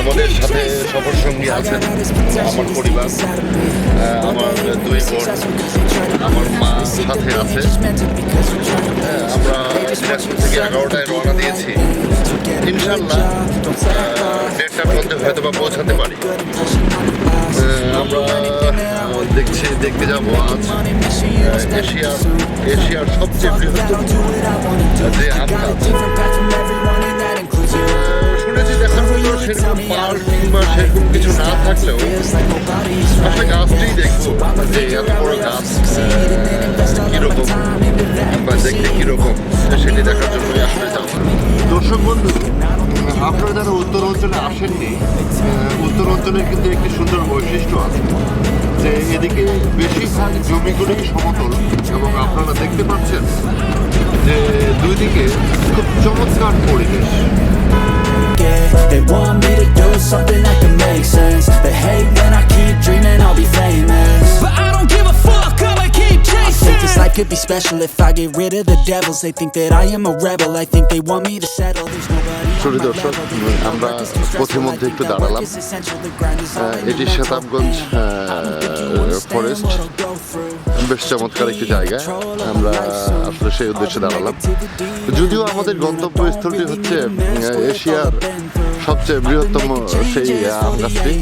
আমাদের সাথে সফর সঙ্গী আছেন আমার পরিবার আমার দুই বোন, আমার মা সাথে আছে। আমরা দিনাজপুর থেকে এগারোটায় রওনা দিয়েছি। ইনশাল্লাহ দেড়টার মধ্যে হয়তো বা পৌঁছাতে পারি। আমরা দেখছি, দেখতে যাব আজ এশিয়ার এশিয়ার সবচেয়ে বৃহত্তম যে আম সেরকম পার্ক কিংবা সেরকম কিছু না থাকলেও আসলে গাছটি দেখব যে এত বড় গাছ কীরকম কিংবা দেখতে কীরকম সেটি দেখার জন্য আসলে যাব দর্শক বন্ধু, আপনারা যারা উত্তর অঞ্চলে আসেননি উত্তর অঞ্চলের কিন্তু একটি সুন্দর বৈশিষ্ট্য আছে যে এদিকে বেশিরভাগ জমিগুলি সমতল এবং আপনারা দেখতে পাচ্ছেন যে দুই দিকে খুব চমৎকার পরিবেশ। They want me to do something that could make sense They hate when I keep dreaming I'll be famous But I don't give a fuck, I'ma keep chasing I think this life could be special if I get rid of the devils They think that I am a rebel I think they want me to settle There's nobody সুরি দর্শক, আমরা. পথের মধ্যে একটু দাঁড়ালাম। এটি শতাবগঞ্জ forest. বেশ চমৎকার একটি জায়গা আমরা আসলে সেই উদ্দেশ্যে দাঁড়ালাম যদিও আমাদের গন্তব্যস্থলটি হচ্ছে এশিয়ার সবচেয়ে বৃহত্তম সেই আম গাছটি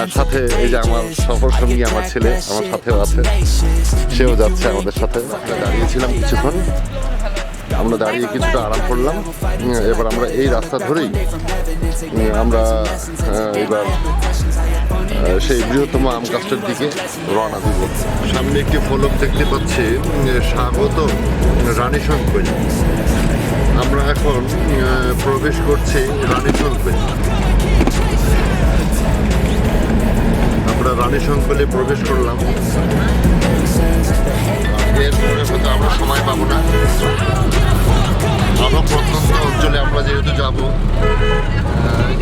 আর সাথে এই যে আমার সফর সঙ্গী আমার ছেলে আমার সাথেও আছে। সেও যাচ্ছে আমাদের সাথে। দাঁড়িয়েছিলাম কিছুক্ষণ। আমরা দাঁড়িয়ে কিছুটা আরাম করলাম। এবার আমরা এই রাস্তা ধরেই আমরা এবার সেই বৃহত্তম আম গাছটার দিকে রওনা দিব। সামনে একটি ফলক দেখতে পাচ্ছি স্বাগত রানী শঙ্কর। আমরা এখন প্রবেশ করছি রানী শঙ্কর আমরা রানী শঙ্কলে প্রবেশ করলাম। হয়তো আমরা সময় পাবো না। আরও প্রত্যন্ত অঞ্চলে আমরা যেহেতু যাব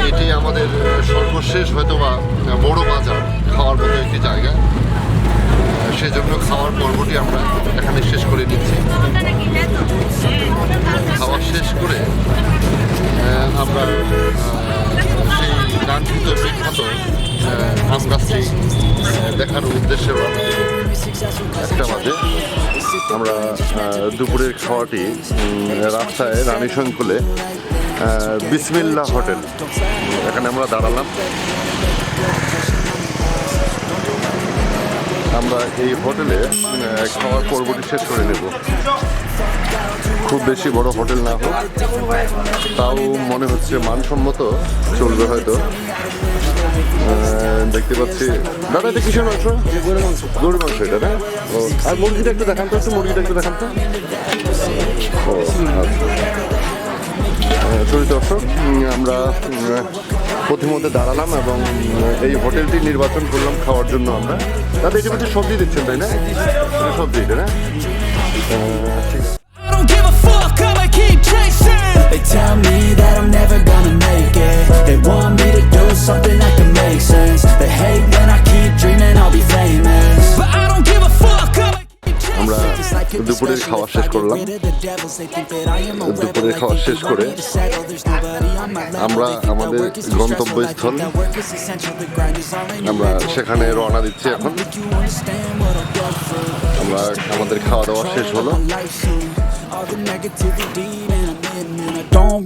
এটি আমাদের সর্বশেষ হয়তো বা বড় বাজার, খাওয়ার মতো একটি জায়গা। সেজন্য খাওয়ার পর্বটি আমরা এখানে শেষ করে নিচ্ছি খাওয়া শেষ করে আমরা সেই কাঙ্ক্ষিত বিখ্যাত আম গাছটি দেখার উদ্দেশ্যে একটা বাজে। আমরা দুপুরের খাওয়াটি রাস্তায় রানী শঙ্কুলে বিসমিল্লা হোটেল, এখানে আমরা দাঁড়ালাম। আমরা এই হোটেলে খাওয়ার পর্বটি শেষ করে নেব। খুব বেশি বড় হোটেল না হোক, তাও মনে হচ্ছে মানসম্মত চলবে হয়তো। দেখতে পাচ্ছি। দাদা, এটা কিসের মাংস? গরুর মাংস এটা, না? ও, আর মুরগিটা একটু দেখান তো মুরগিটা একটু দেখান তো। ও আচ্ছা। চলিত দর্শক আমরা প্রথমতে দাঁড়ালাম এবং এই হোটেলটি নির্বাচন করলাম খাওয়ার জন্য আমরা। দাদা, এটা সবজি দিচ্ছেন, তাই না? সবজি, এটা, না? They tell me that I'm never gonna make it They want me to do something that could make sense They hate when I keep dreaming I'll be famous But I don't give a fuck, I'ma keep chasing. দুপুরের খাওয়া শেষ করলাম. দুপুরের খাওয়া শেষ করে. আমরা আমাদের গন্তব্যস্থল আমরা সেখানে রওনা দিচ্ছি এখন. আমরা আমাদের খাওয়া দাওয়া শেষ হলো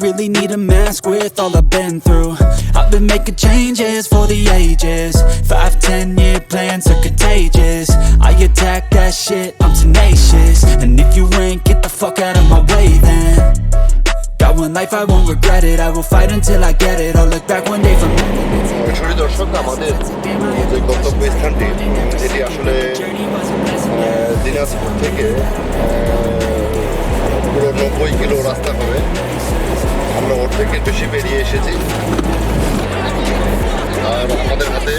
really need a mask with all I've been through I've been making changes for the ages Five, ten year plans are contagious I attack that shit, I'm tenacious And if you ain't, get the fuck out of my way then Got one life, I won't regret it I will fight until I get it I'll look back one day from Dinajpur থেকে পুরো নব্বই kilo রাস্তা হবে আমরা ওর থেকে বেশি বেরিয়ে এসেছি। আর আমাদের হাতে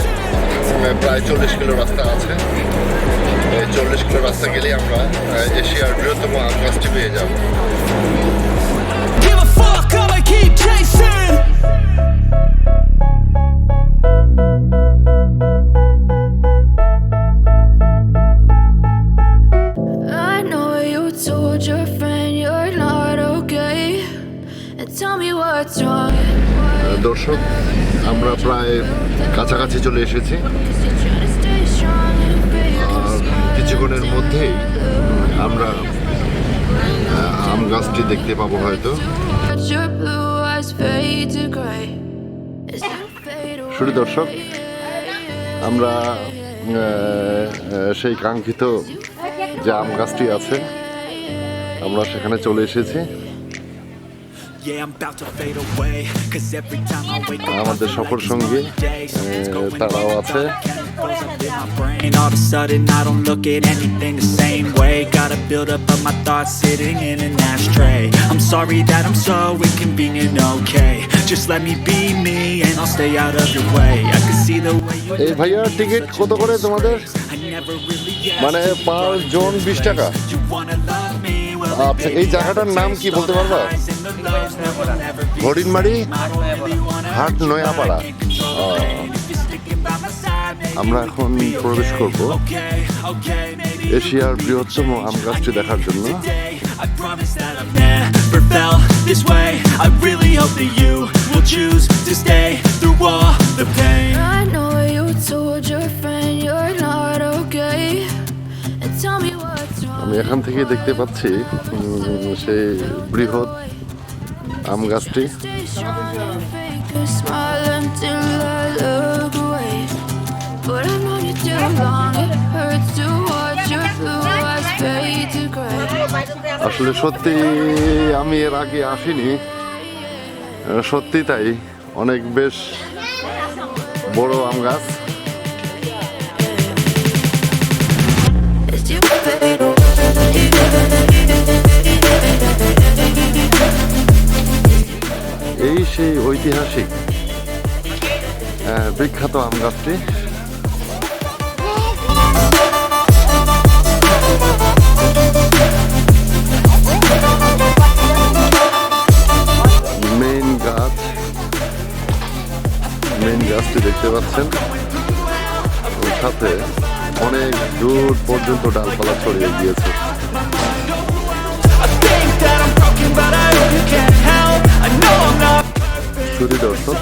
প্রায় চল্লিশ কিলো রাস্তা আছে। এই চল্লিশ কিলো রাস্তা গেলেই আমরা এশিয়ার বৃহত্তম আম গাছটি পেয়ে যাব। আমরা প্রায় কাছাকাছি চলে এসেছি কিছুক্ষণের মধ্যেই আমরা আম গাছটি দেখতে পাবো হয়তো. শুধু দর্শক, আমরা সেই কাঙ্ক্ষিত যে আম গাছটি আছে, আমরা সেখানে চলে এসেছি আমাদের সফর সঙ্গী তারাও আছে brain, all of a sudden I don't look at anything the same way. Gotta build up of my thoughts sitting in an ashtray. I'm sorry that I'm so inconvenient, okay. Just let me be me and I'll stay out of your way. I can see the way you এই ভাইয়া ticket কত করে তোমাদের মানে পার জন বিশ টাকা এই জায়গাটার নাম কি বলতে পারবা? হরিণমারি, হাট নয়াপাড়া। আমরা এখন প্রবেশ করব এশিয়ার বৃহত্তম আম গাছটি দেখার জন্য। Tell me what আমি এখান থেকে দেখতে পাচ্ছি সেই বৃহৎ আম গাছটি। আসলে সত্যি আমি এর আগে আসিনি সত্যি তাই, অনেক বেশ বড় আম গাছ। এই সেই ঐতিহাসিক বিখ্যাত আম গাছটি। মেইন গাছ, মেইন গাছটি দেখতে পাচ্ছেন। সাথে অনেক দূর পর্যন্ত ডালপালা ছড়িয়ে গিয়েছে। শুধু দর্শক,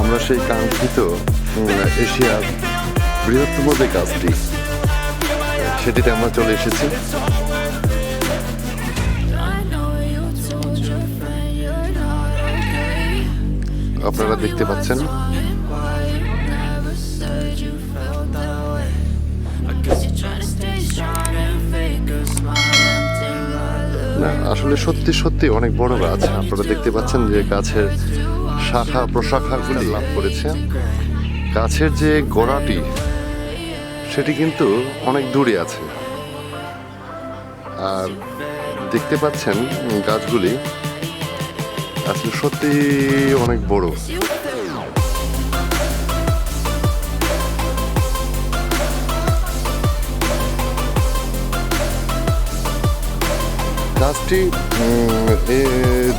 আমরা সেই কাঙ্ক্ষিত এশিয়ার বৃহত্তম যে গাছটি সেটিতে আমরা চলে এসেছি. আপনারা দেখতে পাচ্ছেন না, আসলে সত্যি সত্যি অনেক বড় গাছ। আপনারা দেখতে পাচ্ছেন যে গাছের শাখা, প্রশাখাগুলি লাভ করেছে। গাছের যে গোড়াটি, সেটি কিন্তু অনেক দূরে আছে। আর দেখতে পাচ্ছেন গাছগুলি, আসলে সত্যি অনেক বড়। গাছটি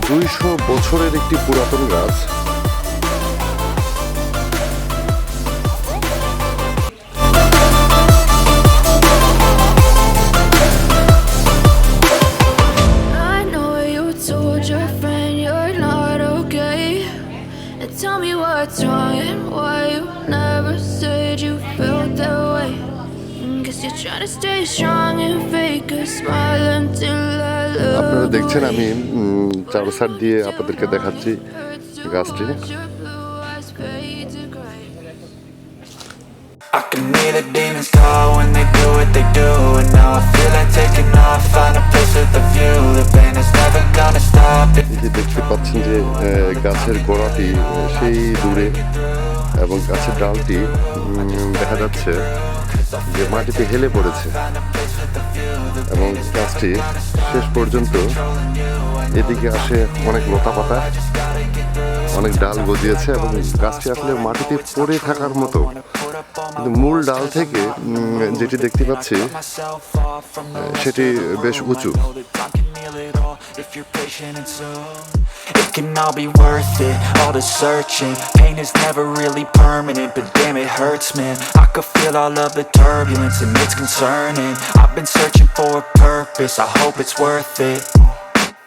দুইশো বছরের একটি পুরাতন গাছ tell me what's wrong and why you never said you felt Cause you're trying to stay strong and fake a smile until I look আপনারা দেখছেন আমি চার্জার দিয়ে আপনাদেরকে দেখাচ্ছি গাছটি। যে গাছের গোড়াটি সেই দূরে এবং গাছের ডালটি দেখা যাচ্ছে। যে মাটিতে হেলে পড়েছে। এবং গাছটি শেষ পর্যন্ত এদিকে আসে অনেক লতা পাতা অনেক ডাল গজিয়েছে এবং গাছটি আসলে মাটিতে পড়ে থাকার মতো। কিন্তু মূল ডাল থেকে যেটি দেখতে পাচ্ছি, সেটি বেশ উঁচু। Heal it all if you're patient and soon. It can all be worth it, all the searching. Pain is never really permanent, but damn it hurts man. I could feel all of the turbulence and it's concerning. I've been searching for a purpose, I hope it's worth it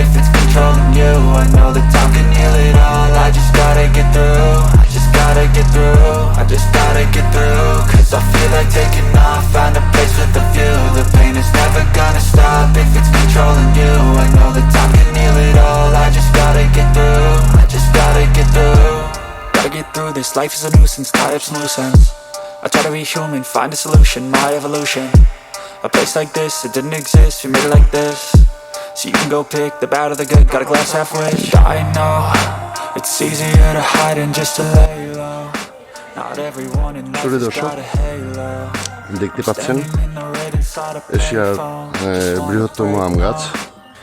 if it's controlling you. I know that time can heal it all, I just gotta get through. I just gotta get through, I just gotta get through. Cause I feel like taking off, find a place with a view. The pain is never gonna stop if it's controlling you. I know that time can heal it all, I just gotta get through. I just gotta get through. Gotta get through this, life is a nuisance, tie up some loose ends I try to be human, find a solution, my evolution. A place like this, it didn't exist, we made it like this So you can go pick the bad or the good, got a glass half wish I know, it's easier to hide than just to lay low Not everyone in life প্রিয় has দর্শক, got a halo দেখতে পাচ্ছেন Standing in the red inside a এশিয়ার payphone. আহ, বৃহত্তম আম গাছ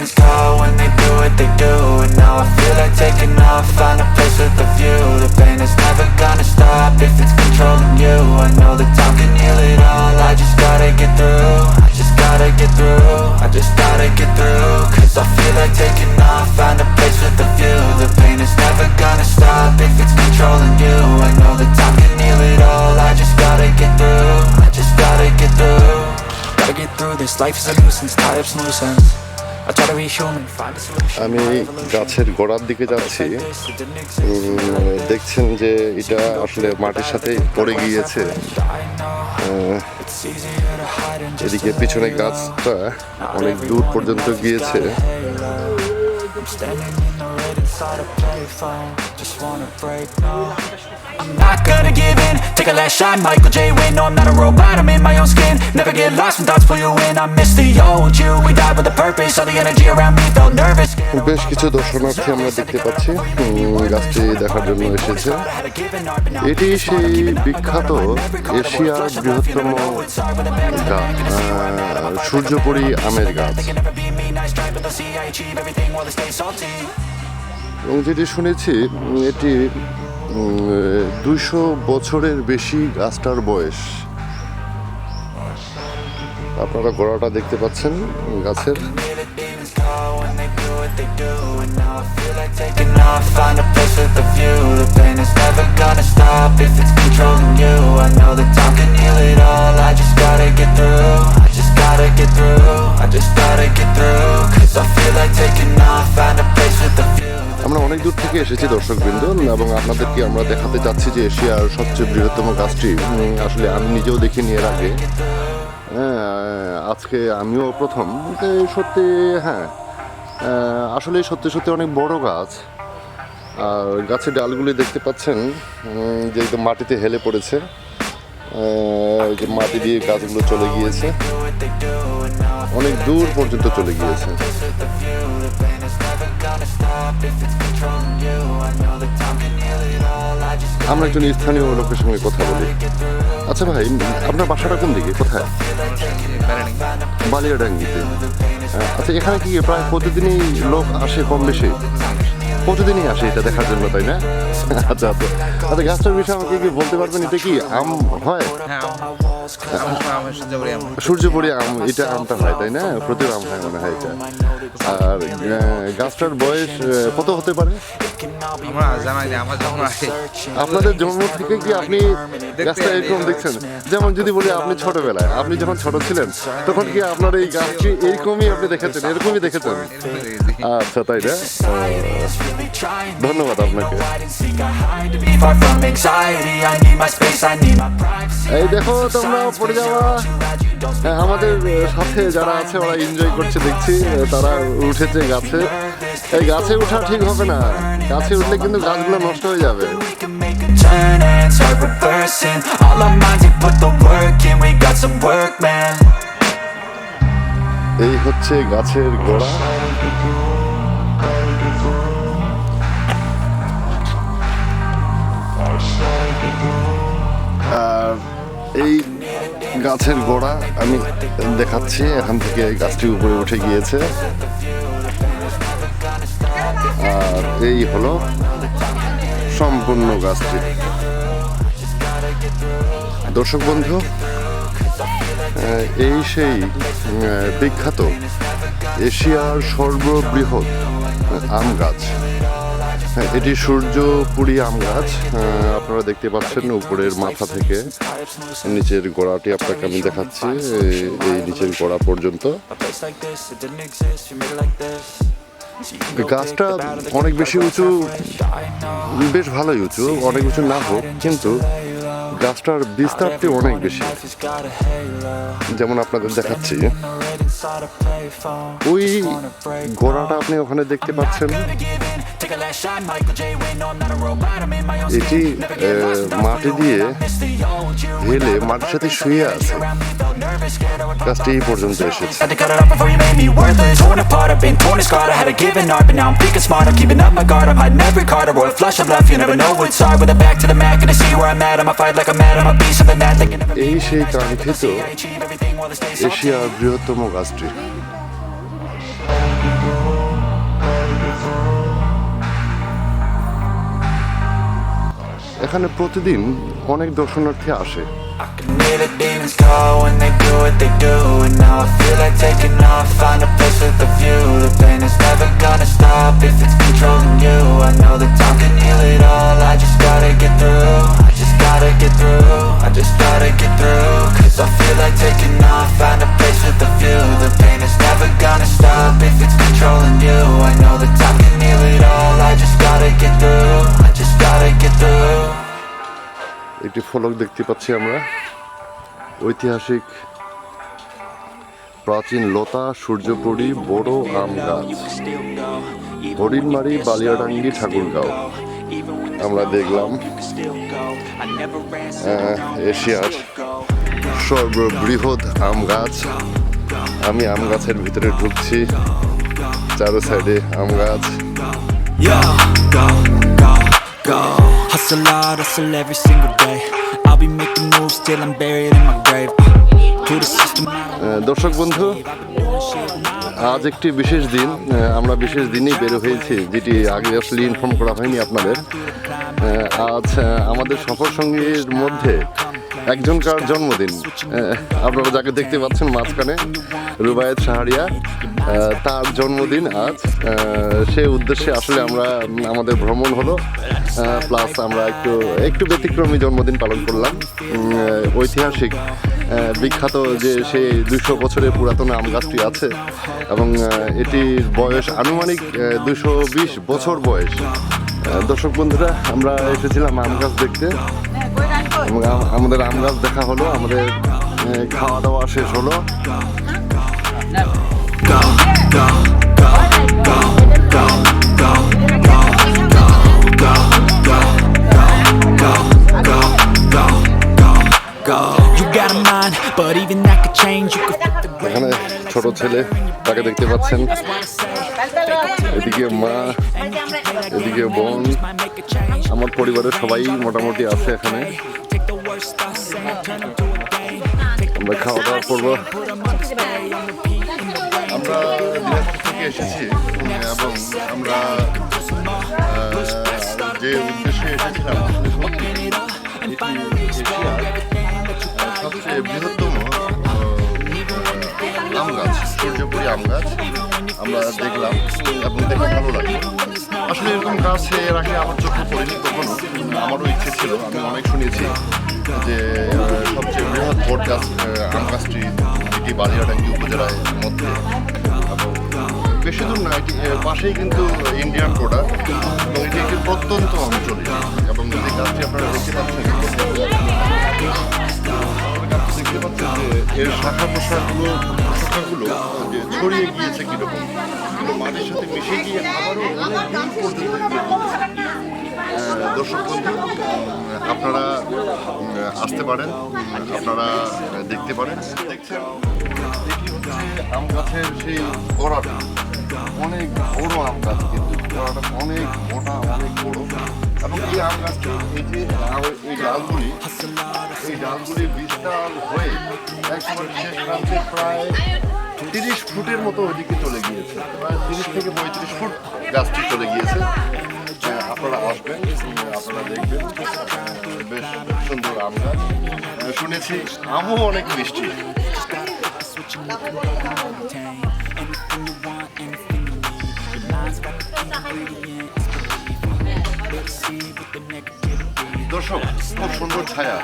demons call when they do what they do. And now I feel like taking off, find a place with a view. The pain is never gonna stop if it's controlling you. I know that time can heal it all, I just gotta get through. I just gotta get through, I just gotta get through. Cause I feel like taking off, find a place with a view. The pain is never gonna stop if it's controlling you. I know that time can heal it all, I just gotta get through I just gotta get through. Gotta get through this, life is a nuisance, tie up some loose ends আমি গাছের গোড়ার দিকে যাচ্ছি। মানে দেখছেন যে এটা আসলে মাটির সাথে পড়ে গিয়েছে। এদিকে পিছনে গাছটা অনেক দূর পর্যন্ত গিয়েছে। Inside a payphone. Just wanna break, no. I'm not gonna give in. Take a last shot, Michael J. Win. No, I'm not a robot, I'm in my own skin. Never get lost when thoughts pull you in. I miss the old you. We died with a purpose. All the energy around me felt nervous. বেশ কিছু দর্শনার্থী আমরা দেখতে পাচ্ছি গাছটি দেখার জন্য এসেছে এটি সেই বিখ্যাত এশিয়ার বৃহত্তম সূর্যপুরী আমের গাছ এবং যেটি শুনেছি এটি দুশো বছরের বেশি গাছটার বয়স। আপনারা গোড়াটা দেখতে পাচ্ছেন গাছের। I feel like taking off, find a place with a view. আমরা অনেক দূর থেকে এসেছি, দর্শকবৃন্দ, এবং আপনাদেরকে আমরা দেখাতে চাচ্ছি যে এশিয়ার সবচেয়ে বৃহত্তম গাছটি। আসলে আমি নিজেও দেখিনি এর আগে। হ্যাঁ আজকে আমিও প্রথম। সত্যি হ্যাঁ আসলে সত্যি সত্যি অনেক বড় গাছ। আর গাছের ডালগুলি দেখতে পাচ্ছেন যে একদম মাটিতে হেলে পড়েছে। যে মাটি দিয়ে গাছগুলো চলে গিয়েছে। অনেক দূর পর্যন্ত চলে গিয়েছে। আমরা একজন স্থানীয় লোকের সঙ্গে কথা বলি। আচ্ছা ভাই আপনার বাসাটা কোন দিকে? কোথায়? বালিয়াডাঙ্গিতে। আহ, আচ্ছা এখানে কি প্রায় প্রতিদিনই লোক আসে কম বেশি? প্রতিদিনই আসে এটা দেখার জন্য তাই না? আচ্ছা আচ্ছা। আচ্ছা গাছটার বিষয়ে আমাকে কি বলতে পারবেন? এটা কি আম হয়? হ্যাঁ সূর্যপুরি আম। সূর্যপুরি আম এটা আমটা হয় তাই না? প্রচুর আম হয় মনে হয় এটা। আর গাছটার বয়স কত হতে পারে? আপনাদের জন্ম থেকে কি আপনি গাছটা এরকম দেখছেন? যেমন যদি বলি আপনি ছোটবেলায় আপনি যখন ছোট ছিলেন তখন কি আপনার এই গাছটি এইরকমই আপনি দেখেছেন এরকমই দেখেছেন? আচ্ছা তাই না? ধন্যবাদ আপনাকে। এই দেখো তোমরা পড়ে যাওয়া হ্যাঁ, আমাদের সাথে যারা আছে ওরা এনজয় করছে দেখছি তারা উঠেছে গাছে, এই গাছে ওঠা ঠিক হবে না। গাছে উঠলে কিন্তু গাছগুলো নষ্ট হয়ে যাবে। এই হচ্ছে গাছের গোড়া। আর এই গাছের গোড়া আমি দেখাচ্ছি, এখান থেকে গাছটি উপরে উঠে গিয়েছে। আর এই হলো সম্পূর্ণ গাছটি। দর্শক বন্ধু এই সেই বিখ্যাত এশিয়ার সর্ববৃহৎ আম গাছ। হ্যাঁ, এটি সূর্যপুরি আম গাছ আপনারা দেখতে পাচ্ছেন উপরের মাথা থেকে নিচের গোড়াটি আপনাকে আমি দেখাচ্ছি এই নিচের গোড়া পর্যন্ত। গাছটা অনেক বেশি উঁচু, বেশ ভালোই উঁচু, অনেক উঁচু না হোক, কিন্তু গাছটার বিস্তারটি অনেক বেশি। যেমন আপনাদের দেখাচ্ছি, ওই গোড়াটা আপনি ওখানে দেখতে পাচ্ছেন। এটি মাটি দিয়ে হেলে মাটির সাথে শুয়ে আছে। গাছটি এই পর্যন্ত এসেছে এই সেই কাঙ্ক্ষিত এশিয়ার বৃহত্তম গাছটি এখানে প্রতিদিন অনেক দর্শনার্থী আসে I can hear the demons call when they do what they do And now I feel like taking off Find a place with a view The pain is never gonna stop if it's controlling you I know that time can heal it all I just gotta get through I just gotta get through I just gotta get through Cause I feel like taking off Find a place with a view The pain is never gonna stop if it's controlling you I know that time can heal it all I just gotta get through I just gotta get through একটি ফলক দেখতে পাচ্ছি আমরা ঐতিহাসিক প্রাচীন লতা, সূর্যপুরি বড় আম গাছ হরিণমারি, বালিয়াডাঙ্গি, ঠাকুরগাঁও আমরা দেখলাম এশিয়ার সর্ববৃহৎ আম গাছ আমি আম গাছের ভিতরে ঢুকছি, চারো সাইডে আম গাছ. Hustle hustle every single day. দর্শক বন্ধু, আজ একটি বিশেষ দিন। আমরা বিশেষ দিনেই বের হয়েছি, যেটি আগে আসলে ইনফর্ম করা হয়নি আপনাদের। আজ আমাদের সফর সঙ্গীর মধ্যে একজনকার জন্মদিন? আপনারা যাকে দেখতে পাচ্ছেন মাঝখানে রুবায়েত শাহরিয়া আহ, তার জন্মদিন আজ। সে উদ্দেশ্যে আসলে আমরা আমাদের ভ্রমণ হলো। প্লাস আমরা একটু একটু ব্যতিক্রমী জন্মদিন পালন করলাম। ঐতিহাসিক বিখ্যাত যে সেই দুশো বছরের পুরাতন আম গাছটি আছে এবং এটির বয়স আনুমানিক দুশো বিশ বছর বয়স। দর্শক বন্ধুরা আমরা এসেছিলাম আম গাছ দেখতে। আমাদের আম দেখা হলো আমাদের খাওয়া দাওয়া শেষ হলো। এখানে ছোট ছেলে তাকে দেখতে পাচ্ছেন। এদিকে মা এদিকে বোন। আমার পরিবারের সবাই মোটামুটি আছে এখানে। আমরা খাওয়া দাওয়া করব আমরা দিনাজপুর থেকে এসেছি এবং আমরা যে উদ্দেশ্যে এসেছিলাম সবচেয়ে বৃহত্তম আম গাছ সূর্যপুরি আম গাছ আমরা দেখলাম এবং দেখে ভালো লাগল আসলে এরকম গাছ এর আগে আমার চোখে পড়েনি কখনো আমারও ইচ্ছে ছিল আমি অনেক শুনেছি যে সবচেয়ে বৃহৎ বট গাছ আহ, আম গাছটি এটি বালিয়াডাঙ্গি উপজেলার মধ্যে। এবং বেশি দূর না এটি পাশেই কিন্তু ইন্ডিয়ান প্রোডাক্ট এবং এটি একটি প্রত্যন্ত অঞ্চলে। এবং যে গাছটি আপনারা দেখতে পাচ্ছেন এর শাখা প্রশাখাগুলো শাখাগুলো যে ছড়িয়ে গিয়েছে কীরকম এগুলো মাটির সাথে মিশে গিয়ে আবারও অনেক দূর পর্যন্ত দর্শক বন্ধু, আপনারা আসতে পারেন, আপনারা দেখতে পারেন। দেখছেন আম গাছের সেই গোড়াটা, অনেক বড় আম গাছ কিন্তু অনেক মোটা, অনেক বড়। এবং এই আম গাছটি, এই যে এই ডালগুলি এই ডালগুলি বিশাল হয়ে একসময় শেষ প্রান্তে প্রায় তিরিশ ফুটের মতো ওইদিকে চলে গিয়েছে, প্রায় তিরিশ থেকে পঁয়ত্রিশ ফুট গাছটি চলে গিয়েছে। আপনারা আসবেন, আপনারা দেখবেন বেশ সুন্দর আম গাছ শুনেছি আমও অনেক মিষ্টি। দর্শক, খুব সুন্দর ছায়া।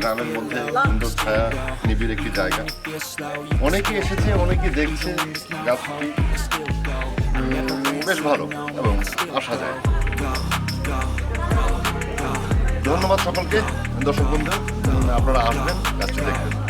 গ্রামের মধ্যে সুন্দর ছায়া, নিবিড় একটি জায়গা। অনেকে এসেছে, অনেকে দেখছে গাছটি। বেশ ভালো এবং আসা যায়। ধন্যবাদ সকলকে। দর্শক বন্ধু আপনারা আসবেন দেখবেন